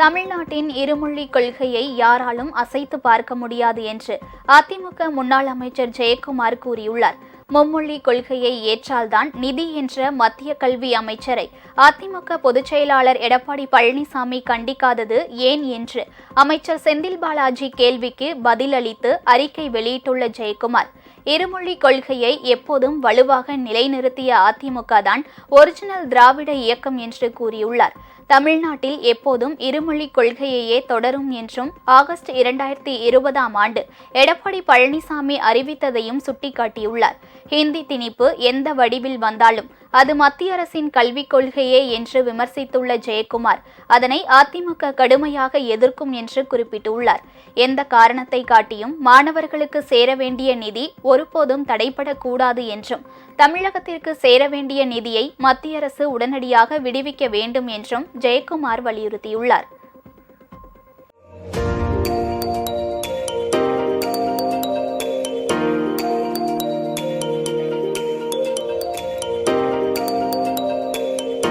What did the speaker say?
தமிழ்நாட்டின் இருமொழி கொள்கையை யாராலும் அசைத்து பார்க்க முடியாது என்று அதிமுக முன்னாள் அமைச்சர் ஜெயக்குமார் கூறியுள்ளார். மும்மொழி கொள்கையை ஏற்றால்தான் நிதி என்ற மத்திய கல்வி அமைச்சரை அதிமுக பொதுச் செயலாளர் எடப்பாடி பழனிசாமி கண்டிக்காதது ஏன் என்று அமைச்சர் செந்தில் பாலாஜி கேள்விக்கு பதிலளித்து அறிக்கை வெளியிட்டுள்ள ஜெயக்குமார். இருமொழி கொள்கையை எப்போதும் வலுவாக நிலைநிறுத்திய அதிமுக தான் ஒரிஜினல் திராவிட இயக்கம் என்று கூறியுள்ளார். தமிழ்நாட்டில் எப்போதும் இருமொழி கொள்கையையே தொடரும் என்றும் ஆகஸ்ட் இரண்டாயிரத்தி இருபதாம் ஆண்டு எடப்பாடி பழனிசாமி அறிவித்ததையும் சுட்டிக்காட்டியுள்ளார். ஹிந்தி திணிப்பு எந்த வடிவில் வந்தாலும் அது மத்திய அரசின் கல்விக் கொள்கையே என்று விமர்சித்துள்ள ஜெயக்குமார் அதனை அதிமுக கடுமையாக எதிர்க்கும் என்று குறிப்பிட்டுள்ளார். எந்த காரணத்தை காட்டியும் மாணவர்களுக்கு சேர வேண்டிய நிதி ஒருபோதும் தடைபடக்கூடாது என்றும் தமிழகத்திற்கு சேர வேண்டிய நிதியை மத்திய அரசு உடனடியாக விடுவிக்க வேண்டும் என்றும் ஜெயக்குமார் வலியுறுத்தியுள்ளார்.